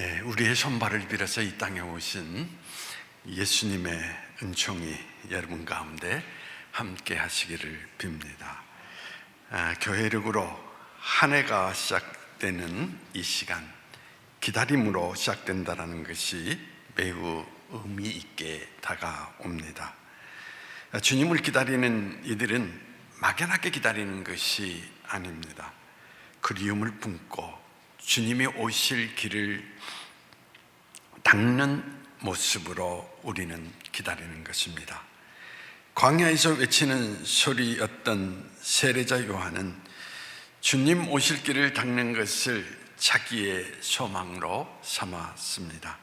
예, 우리의 손발을 빌어서 이 땅에 오신 예수님의 은총이 여러분 가운데 함께 하시기를 빕니다. 아, 교회력으로 한 해가 시작되는 이 시간, 기다림으로 시작된다는 것이 매우 의미 있게 다가옵니다. 아, 주님을 기다리는 이들은 막연하게 기다리는 것이 아닙니다. 그리움을 품고 주님이 오실 길을 닦는 모습으로 우리는 기다리는 것입니다. 광야에서 외치는 소리였던 세례자 요한은 주님 오실 길을 닦는 것을 자기의 소망으로 삼았습니다.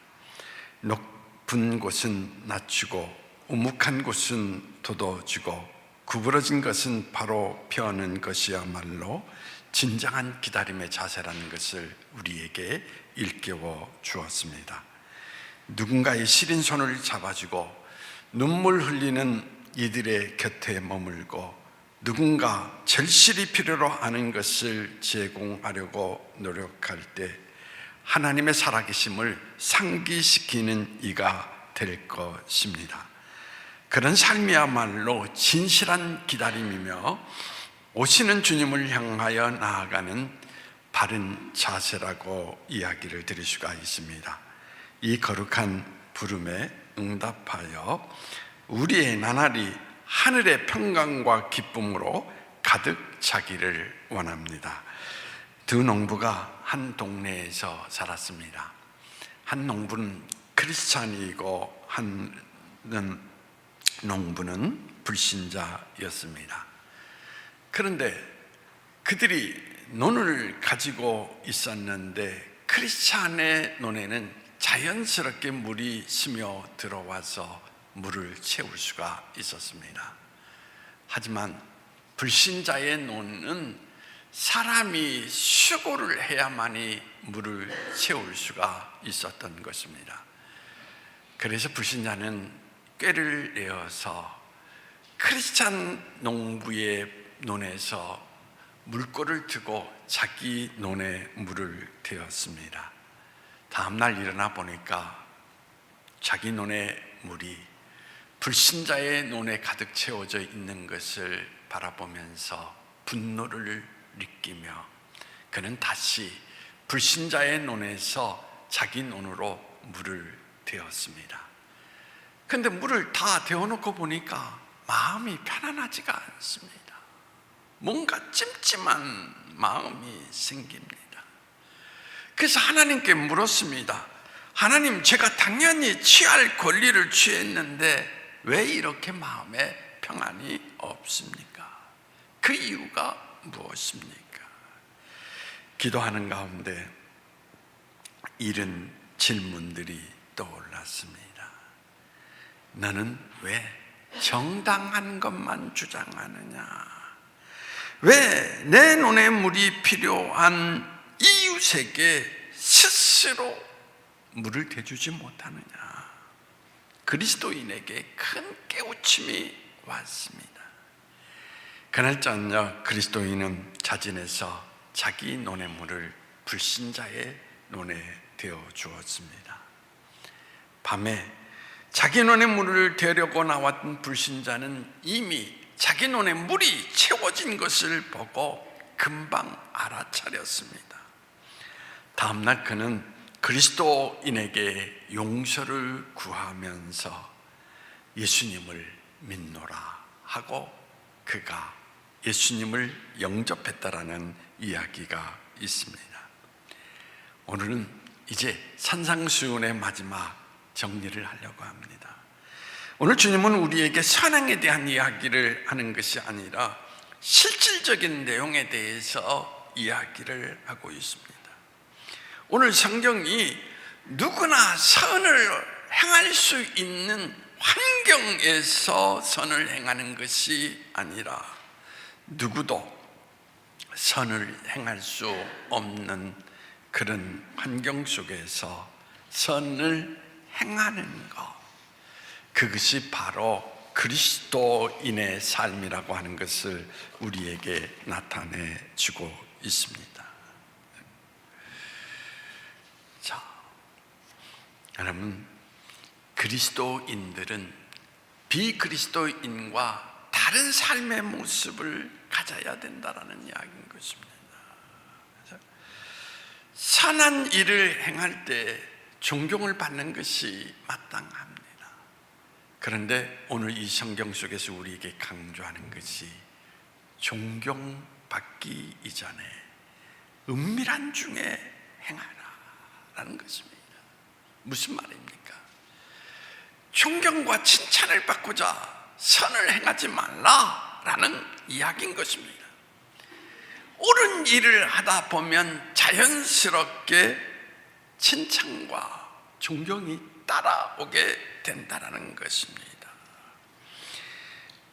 높은 곳은 낮추고 우묵한 곳은 돋워주고 구부러진 것은 바로 펴는 것이야말로 진정한 기다림의 자세라는 것을 우리에게 일깨워 주었습니다. 누군가의 시린 손을 잡아주고 눈물 흘리는 이들의 곁에 머물고 누군가 절실히 필요로 하는 것을 제공하려고 노력할 때 하나님의 살아계심을 상기시키는 이가 될 것입니다. 그런 삶이야말로 진실한 기다림이며 오시는 주님을 향하여 나아가는 바른 자세라고 이야기를 드릴 수가 있습니다. 이 거룩한 부름에 응답하여 우리의 나날이 하늘의 평강과 기쁨으로 가득 차기를 원합니다. 두 농부가 한 동네에서 살았습니다. 한 농부는 크리스찬이고 한 농부는 불신자였습니다. 그런데 그들이 논을 가지고 있었는데 크리스찬의 논에는 자연스럽게 물이 스며 들어와서 물을 채울 수가 있었습니다. 하지만 불신자의 논은 사람이 수고를 해야만이 물을 채울 수가 있었던 것입니다. 그래서 불신자는 꾀를 내어서 크리스찬 농부의 논에서 물꼬를 두고 자기 논에 물을 대었습니다. 다음날 일어나 보니까 자기 논의 물이 불신자의 논에 가득 채워져 있는 것을 바라보면서 분노를 느끼며 그는 다시 불신자의 논에서 자기 논으로 물을 대었습니다. 근데 물을 다 데워놓고 보니까 마음이 편안하지가 않습니다. 뭔가 찜찜한 마음이 생깁니다. 그래서 하나님께 물었습니다. 하나님, 제가 당연히 취할 권리를 취했는데 왜 이렇게 마음에 평안이 없습니까? 그 이유가 무엇입니까? 기도하는 가운데 이런 질문들이 떠올랐습니다. 너는 왜 정당한 것만 주장하느냐? 왜 내 눈에 물이 필요한 이웃에게 스스로 물을 대주지 못하느냐? 그리스도인에게 큰 깨우침이 왔습니다. 그날 저녁 그리스도인은 자진해서 자기 논의 물을 불신자의 논에 되어 주었습니다. 밤에 자기 논의 물을 대려고 나왔던 불신자는 이미 자기 논에 물이 채워진 것을 보고 금방 알아차렸습니다. 다음날 그는 그리스도인에게 용서를 구하면서 예수님을 믿노라 하고 그가 예수님을 영접했다라는 이야기가 있습니다. 오늘은 이제 산상수훈의 마지막 정리를 하려고 합니다. 오늘 주님은 우리에게 선행에 대한 이야기를 하는 것이 아니라 실질적인 내용에 대해서 이야기를 하고 있습니다. 오늘 성경이 누구나 선을 행할 수 있는 환경에서 선을 행하는 것이 아니라 누구도 선을 행할 수 없는 그런 환경 속에서 선을 행하는 것. 그것이 바로 그리스도인의 삶이라고 하는 것을 우리에게 나타내 주고 있습니다. 자, 여러분 그리스도인들은 비그리스도인과 다른 삶의 모습을 가져야 된다라는 이야기인 것입니다. 선한 일을 행할 때 존경을 받는 것이 마땅합니다. 그런데 오늘 이 성경 속에서 우리에게 강조하는 것이 존경받기 이전에 은밀한 중에 행하라라는 것입니다. 무슨 말입니까? 존경과 칭찬을 받고자 선을 행하지 말라라는 이야기인 것입니다. 옳은 일을 하다 보면 자연스럽게 칭찬과 존경이 따라오게 된다는 것입니다.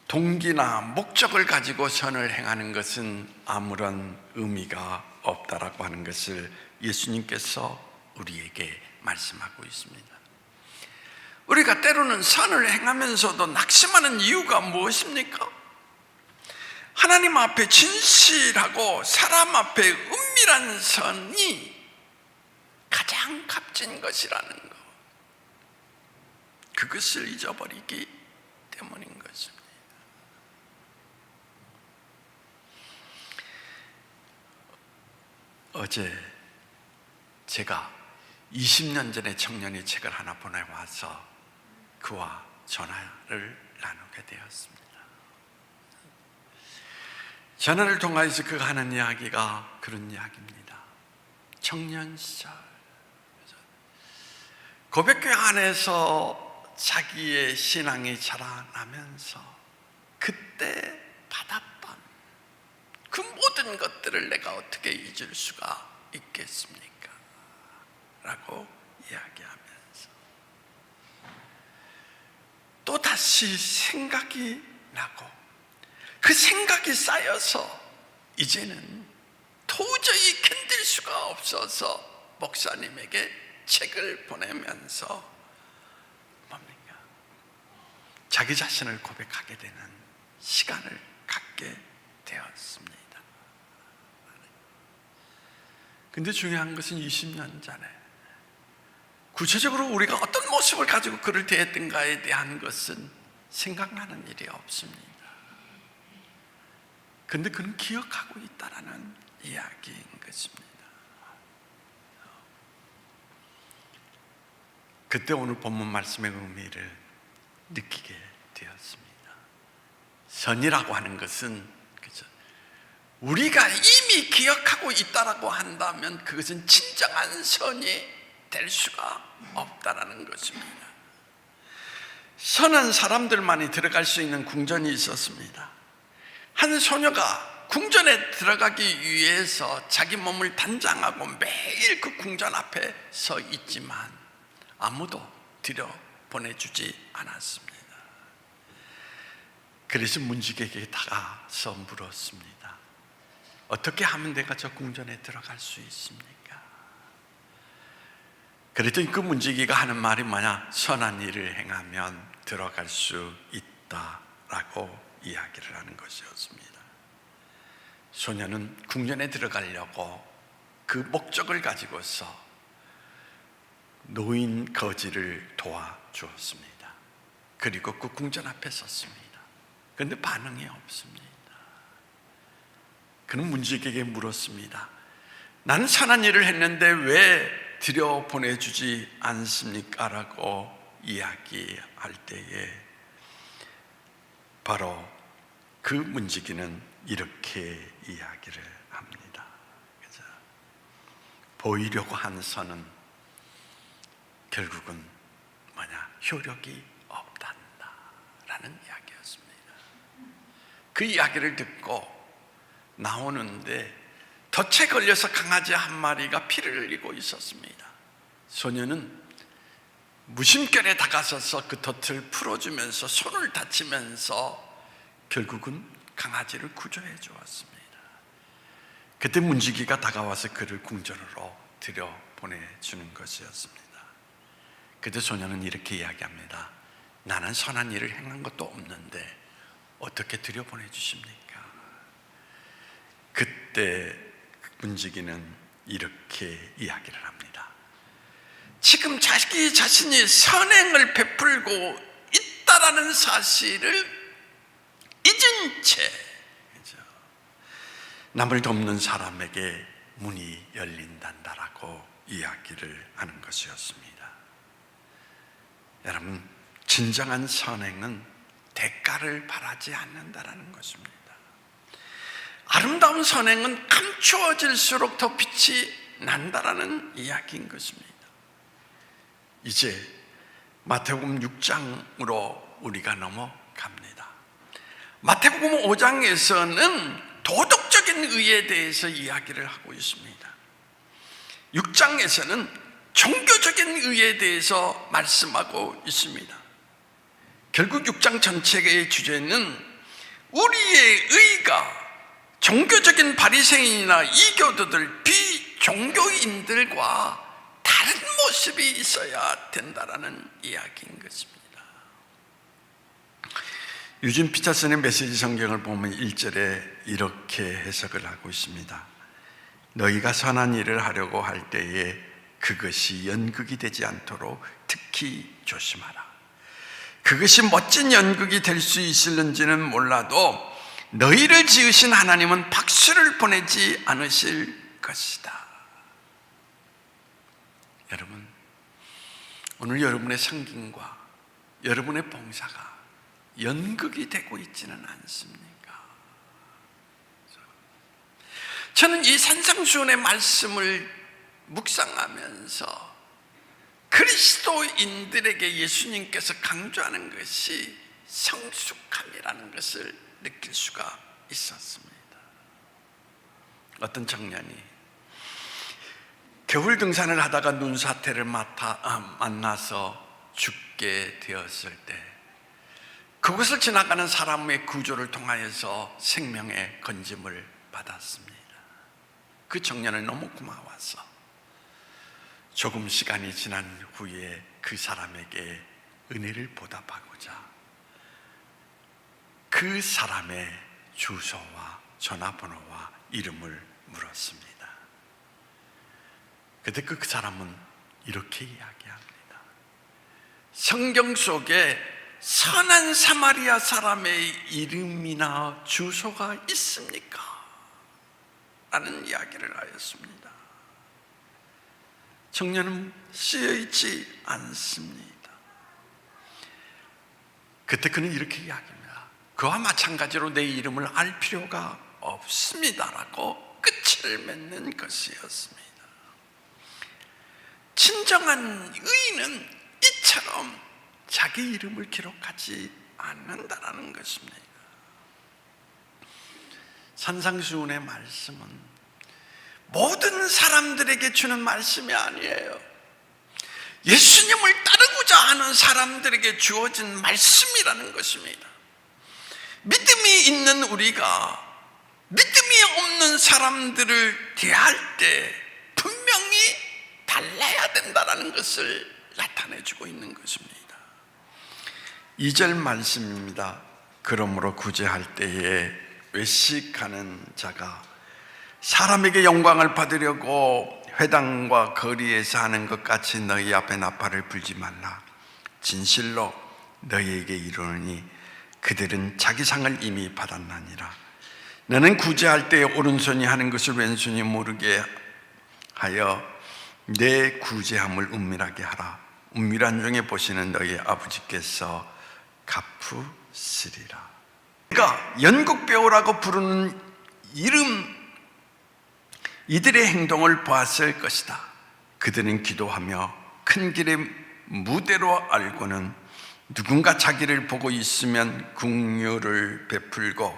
동기나 목적을 가지고 선을 행하는 것은 아무런 의미가 없다라고 하는 것을 예수님께서 우리에게 말씀하고 있습니다. 우리가 때로는 선을 행하면서도 낙심하는 이유가 무엇입니까? 하나님 앞에 진실하고 사람 앞에 은밀한 선이 가장 값진 것이라는 것. 그것을 잊어버리기 때문인 것입니다. 어제 제가 20년 전에 청년이 책을 하나 보내와서 그와 전화를 나누게 되었습니다. 전화를 통하여서 그가 하는 이야기가 그런 이야기입니다. 청년 시절 고백교회 안에서 자기의 신앙이 자라나면서 그때 받았던 그 모든 것들을 내가 어떻게 잊을 수가 있겠습니까? 라고 이야기하면서 또 다시 생각이 나고 그 생각이 쌓여서 이제는 도저히 견딜 수가 없어서 목사님에게 책을 보내면서 뭡니까? 자기 자신을 고백하게 되는 시간을 갖게 되었습니다. 근데 중요한 것은 20년 전에 구체적으로 우리가 어떤 모습을 가지고 그를 대했던가에 대한 것은 생각나는 일이 없습니다. 근데 그는 기억하고 있다라는 이야기인 것입니다. 그때 오늘 본문 말씀의 의미를 느끼게 되었습니다. 선이라고 하는 것은? 우리가 이미 기억하고 있다라고 한다면 그것은 진정한 선이 될 수가 없다라는 것입니다. 선한 사람들만이 들어갈 수 있는 궁전이 있었습니다. 한 소녀가 궁전에 들어가기 위해서 자기 몸을 단장하고 매일 그 궁전 앞에 서 있지만 아무도 들여 보내주지 않았습니다. 그래서 문지기에게 다가서 물었습니다. 어떻게 하면 내가 저 궁전에 들어갈 수 있습니까? 그랬더니 그 문지기가 하는 말이 뭐냐? 선한 일을 행하면 들어갈 수 있다라고 이야기를 하는 것이었습니다. 소녀는 궁전에 들어가려고 그 목적을 가지고서 노인 거지를 도와 주었습니다. 그리고 그 궁전 앞에 섰습니다. 그런데 반응이 없습니다. 그는 문지기에게 물었습니다. 나는 선한 일을 했는데 왜 들여 보내주지 않습니까? 라고 이야기할 때에 바로 그 문지기는 이렇게 이야기를 합니다. 그죠? 보이려고 한 선은 결국은? 효력이 없단다라는 이야기였습니다. 그 이야기를 듣고 나오는데 덫에 걸려서 강아지 한 마리가 피를 흘리고 있었습니다. 소녀는 무심결에 다가서서 그 덫을 풀어주면서 손을 다치면서 결국은 강아지를 구조해 주었습니다. 그때 문지기가 다가와서 그를 궁전으로 들여 보내주는 것이었습니다. 그때 소녀는 이렇게 이야기합니다. 나는 선한 일을 행한 것도 없는데 어떻게 들여 보내 주십니까? 그때 문지기는 이렇게 이야기를 합니다. 지금 자기 자신이 선행을 베풀고 있다라는 사실을 잊은 채? 남을 돕는 사람에게 문이 열린단다라고 이야기를 하는 것이었습니다. 여러분, 진정한 선행은 대가를 바라지 않는다라는 것입니다. 아름다운 선행은 감추어질수록 더 빛이 난다라는 이야기인 것입니다. 이제 마태복음 6장으로 우리가 넘어갑니다. 마태복음 5장에서는 도덕적인 의에 대해서 이야기를 하고 있습니다. 6장에서는 종교적인 의에 대해서 말씀하고 있습니다. 결국 6장 전체의 주제는 우리의 의가 종교적인 바리새인이나 이교도들 비종교인들과 다른 모습이 있어야 된다라는 이야기인 것입니다. 유진 피터슨의 메시지 성경을 보면 1절에 이렇게 해석을 하고 있습니다. 너희가 선한 일을 하려고 할 때에 그것이 연극이 되지 않도록 특히 조심하라. 그것이 멋진 연극이 될 수 있을는지는 몰라도 너희를 지으신 하나님은 박수를 보내지 않으실 것이다. 여러분, 오늘 여러분의 성김과 여러분의 봉사가 연극이 되고 있지는 않습니까? 저는 이 산상수훈의 말씀을 묵상하면서 그리스도인들에게 예수님께서 강조하는 것이 성숙함이라는 것을 느낄 수가 있었습니다. 어떤 청년이 겨울 등산을 하다가 눈사태를 맡아, 아, 만나서 죽게 되었을 때 그곳을 지나가는 사람의 구조를 통하여서 생명의 건짐을 받았습니다. 그 청년은 너무 고마워서 조금 시간이 지난 후에 그 사람에게 은혜를 보답하고자 그 사람의 주소와 전화번호와 이름을 물었습니다. 그때 그 사람은 이렇게 이야기합니다. 성경 속에 선한 사마리아 사람의 이름이나 주소가 있습니까? 라는 이야기를 하였습니다. 청년은 쓰여 있지 않습니다. 그때 그는 이렇게 이야기합니다. 그와 마찬가지로 내 이름을 알 필요가 없습니다라고 끝을 맺는 것이었습니다. 진정한 의인은 이처럼 자기 이름을 기록하지 않는다라는 것입니다. 산상수훈의 말씀은 모든 사람들에게 주는 말씀이 아니에요. 예수님을 따르고자 하는 사람들에게 주어진 말씀이라는 것입니다. 믿음이 있는 우리가 믿음이 없는 사람들을 대할 때 분명히 달라야 된다는 것을 나타내주고 있는 것입니다. 2절 말씀입니다. 그러므로 구제할 때에 외식하는 자가 사람에게 영광을 받으려고 회당과 거리에서 하는 것 같이 너희 앞에 나팔을 불지 말라. 진실로 너희에게 이르노니 그들은 자기 상을 이미 받았나니라. 너는 구제할 때에 오른손이 하는 것을 왼손이 모르게 하여 내 구제함을 은밀하게 하라. 은밀한 중에 보시는 너희 아버지께서 갚으시리라. 그러니까 연극 배우라고 부르는 이름 이들의 행동을 보았을 것이다. 그들은 기도하며 큰 길의 무대로 알고는 누군가 자기를 보고 있으면 궁유를 베풀고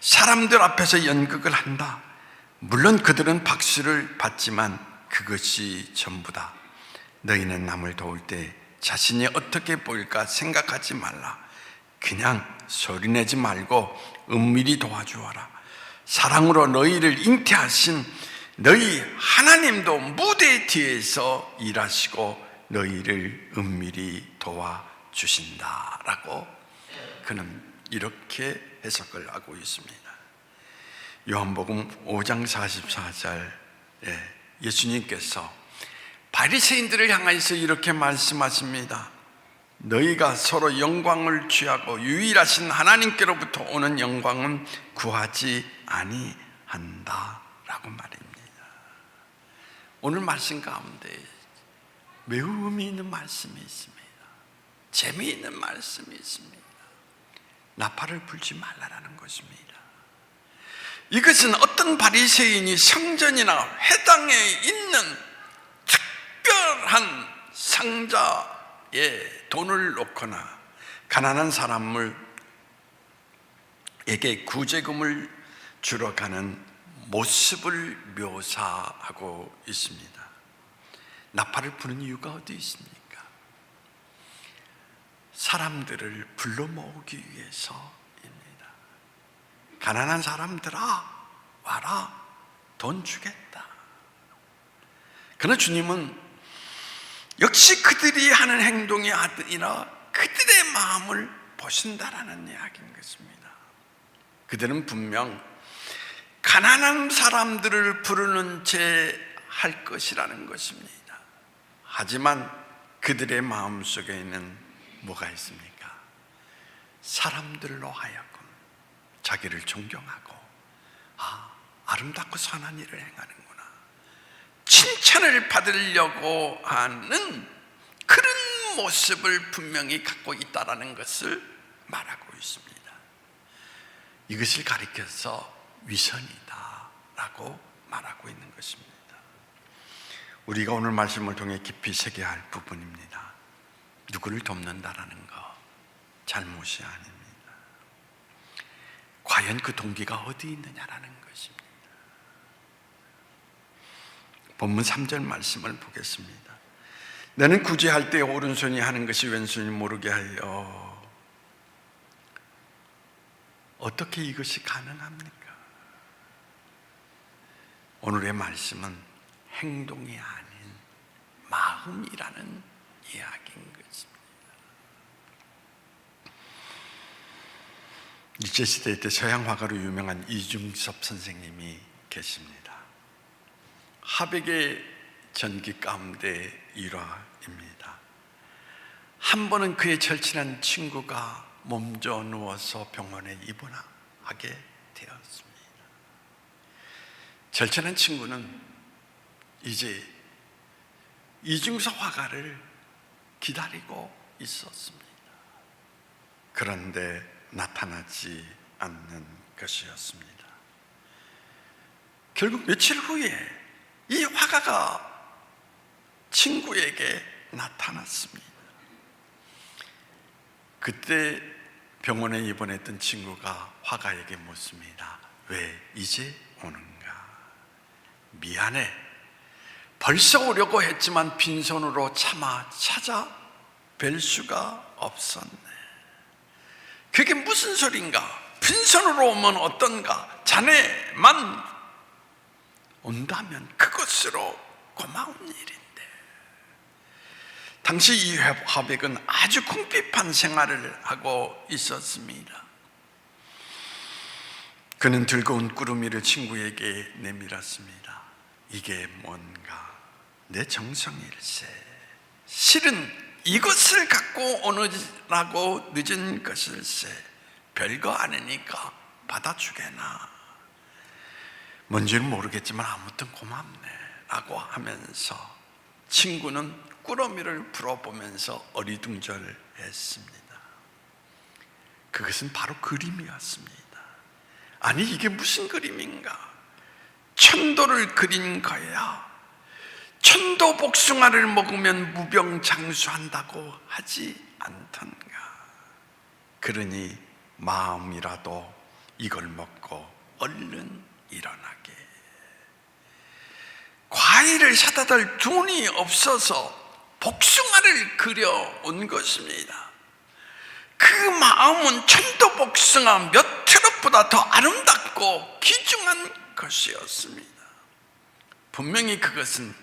사람들 앞에서 연극을 한다. 물론 그들은 박수를 받지만 그것이 전부다. 너희는 남을 도울 때 자신이 어떻게 보일까 생각하지 말라. 그냥 소리내지 말고 은밀히 도와주어라. 사랑으로 너희를 잉태하신 너희 하나님도 무대 뒤에서 일하시고 너희를 은밀히 도와주신다라고 그는 이렇게 해석을 하고 있습니다. 요한복음 5장 44절에 예수님께서 바리새인들을 향하여서 이렇게 말씀하십니다. 너희가 서로 영광을 취하고 유일하신 하나님께로부터 오는 영광은 구하지 아니한다라고 말입니다. 오늘 말씀 가운데 매우 의미 있는 말씀이 있습니다. 재미있는 말씀이 있습니다. 나팔을 불지 말라라는 것입니다. 이것은 어떤 바리새인이 성전이나 회당에 있는 특별한 상자에 돈을 놓거나 가난한 사람을 에게 구제금을 주러 가는 모습을 묘사하고 있습니다. 나팔을 부는 이유가 어디 있습니까? 사람들을 불러 모으기 위해서입니다. 가난한 사람들아, 와라, 돈 주겠다. 그러나 주님은 역시 그들이 하는 행동이 아니라 그들의 마음을 보신다라는 이야기인 것입니다. 그들은 분명 가난한 사람들을 부르는 채할 것이라는 것입니다. 하지만 그들의 마음 속에 있는 뭐가 있습니까? 사람들로 하여금 자기를 존경하고 아 아름답고 선한 일을 행하는구나 칭찬을 받으려고 하는 그런 모습을 분명히 갖고 있다라는 것을 말하고 있습니다. 이것을 가리켜서 위선이다 라고 말하고 있는 것입니다. 우리가 오늘 말씀을 통해 깊이 새겨야 할 부분입니다. 누구를 돕는다라는 거 잘못이 아닙니다. 과연 그 동기가 어디 있느냐라는 것입니다. 본문 3절 말씀을 보겠습니다. 너는 구제할 때 오른손이 하는 것이 왼손이 모르게 하여 어떻게 이것이 가능합니까? 오늘의 말씀은 행동이 아닌 마음이라는 이야기인 것입니다. 일제시대 때 서양 화가로 유명한 이중섭 선생님이 계십니다. 하백의 전기 가운데 일화입니다. 한 번은 그의 절친한 친구가 몸져 누워서 병원에 입원하게 되었습니다. 절친한 친구는 이제 이중서 화가를 기다리고 있었습니다. 그런데 나타나지 않는 것이었습니다. 결국 며칠 후에 이 화가가 친구에게 나타났습니다. 그때 병원에 입원했던 친구가 화가에게 묻습니다. 왜 이제 오는가? 미안해. 벌써 오려고 했지만 빈손으로 차마 찾아 뵐 수가 없었네. 그게 무슨 소린가? 빈손으로 오면 어떤가? 자네만 온다면 그것으로 고마운 일인데. 당시 이 화백은 아주 궁핍한 생활을 하고 있었습니다. 그는 즐거운 꾸러미를 친구에게 내밀었습니다. 이게 뭔가 내 정성일세. 실은 이것을 갖고 오느라고 늦은 것일세. 별거 아니니까 받아주게나. 뭔지는 모르겠지만 아무튼 고맙네. 라고 하면서 친구는 꾸러미를 풀어보면서 어리둥절했습니다. 그것은 바로 그림이었습니다. 아니, 이게 무슨 그림인가? 천도를 그린 거야. 천도 복숭아를 먹으면 무병장수한다고 하지 않던가. 그러니 마음이라도 이걸 먹고 얼른 일어나게. 과일을 사다 달 돈이 없어서 복숭아를 그려온 것입니다. 그 마음은 천도 복숭아 몇 트럭보다 더 아름답고 귀중한 것이었습니다. 분명히 그것은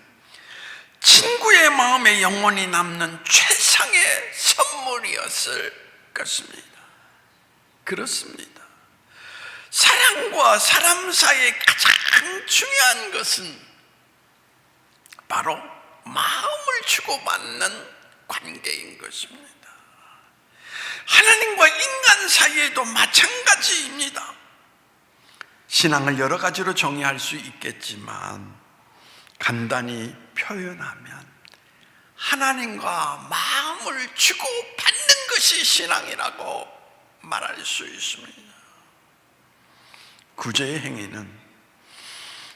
친구의 마음에 영원히 남는 최상의 선물이었을 것입니다. 그렇습니다. 사랑과 사람 사이에 가장 중요한 것은 바로 마음을 주고받는 관계인 것입니다. 하나님과 인간 사이에도 마찬가지입니다. 신앙을 여러 가지로 정의할 수 있겠지만 간단히 표현하면 하나님과 마음을 주고 받는 것이 신앙이라고 말할 수 있습니다. 구제의 행위는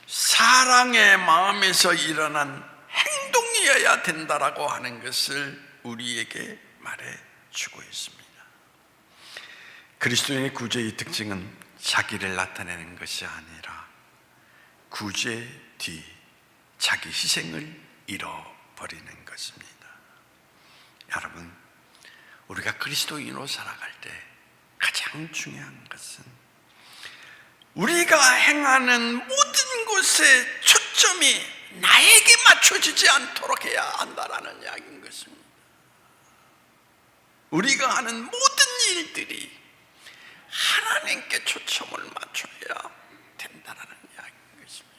사랑의 마음에서 일어난 행동이어야 된다라고 하는 것을 우리에게 말해 주고 있습니다. 그리스도인의 구제의 특징은 자기를 나타내는 것이 아니라 구제 뒤 자기 희생을 잃어버리는 것입니다. 여러분, 우리가 그리스도인으로 살아갈 때 가장 중요한 것은 우리가 행하는 모든 곳에 초점이 나에게 맞춰지지 않도록 해야 한다라는 이야기인 것입니다. 우리가 하는 모든 일들이 하나님께 초점을 맞춰야 된다라는 이야기인 것입니다.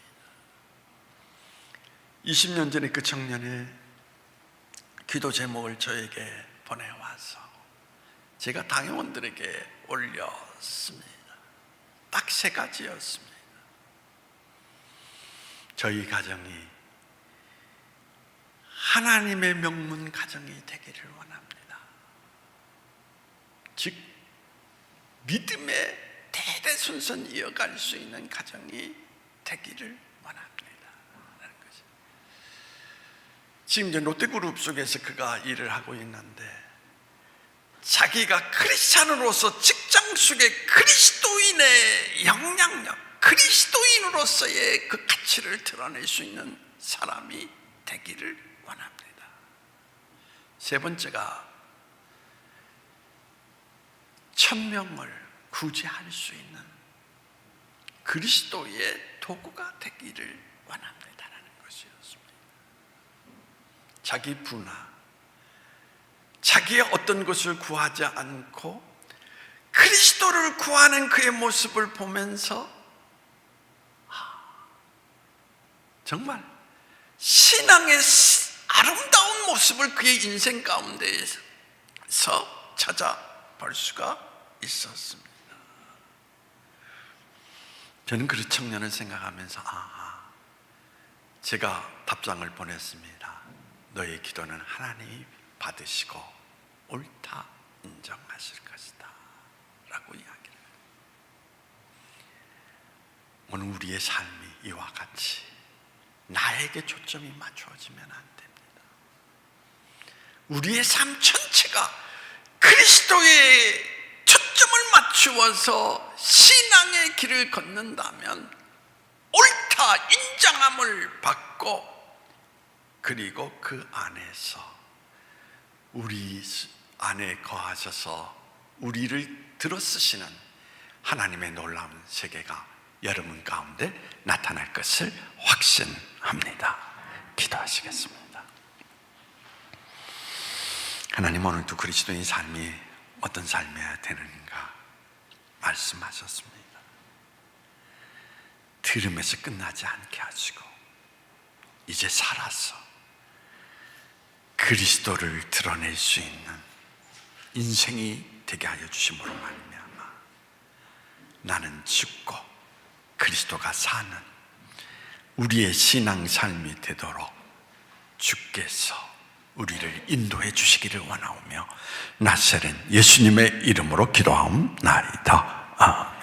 20년 전에 그 청년의 기도 제목을 저에게 보내와서 제가 당회원들에게 올렸습니다. 딱 세 가지였습니다. 저희 가정이 하나님의 명문 가정이 되기를 원합니다. 즉 믿음의 대대손손 이어갈 수 있는 가정이 되기를 원합니다. 지금 이제 롯데그룹 속에서 그가 일을 하고 있는데 자기가 크리스찬으로서 직장 속에 그리스도인의 영향력, 그리스도인으로서의 그 가치를 드러낼 수 있는 사람이 되기를 원합니다. 세 번째가 천명을 구제할 수 있는 그리스도의 도구가 되기를 원합니다라는 것이었습니다. 자기 분화, 자기의 어떤 것을 구하지 않고 그리스도를 구하는 그의 모습을 보면서 아, 정말 신앙의 아름다운 모습을 그의 인생 가운데에서 찾아볼 수가 있었습니다. 저는 그 청년을 생각하면서 아, 제가 답장을 보냈습니다. 너의 기도는 하나님이 받으시고 옳다 인정하실 것이다 라고 이야기를 오늘 우리의 삶이 이와 같이 나에게 초점이 맞추어지면 안 됩니다 우리의 삶 전체가 그리스도의 초점을 맞추어서 신앙의 길을 걷는다면 옳다 인정함을 받고 그리고 그 안에서 우리 안에 거하셔서 우리를 들어쓰시는 하나님의 놀라운 세계가 여러분 가운데 나타날 것을 확신합니다. 기도하시겠습니다. 하나님 오늘도 그리스도인 삶이 어떤 삶이어야 되는가 말씀하셨습니다. 들음에서 끝나지 않게 하시고 이제 살아서 그리스도를 드러낼 수 있는 인생이 되게 하여 주심으로 말미암아 나는 죽고 그리스도가 사는 우리의 신앙 삶이 되도록 주께서 우리를 인도해 주시기를 원하오며 나세는 예수님의 이름으로 기도하옵나이다. 아멘.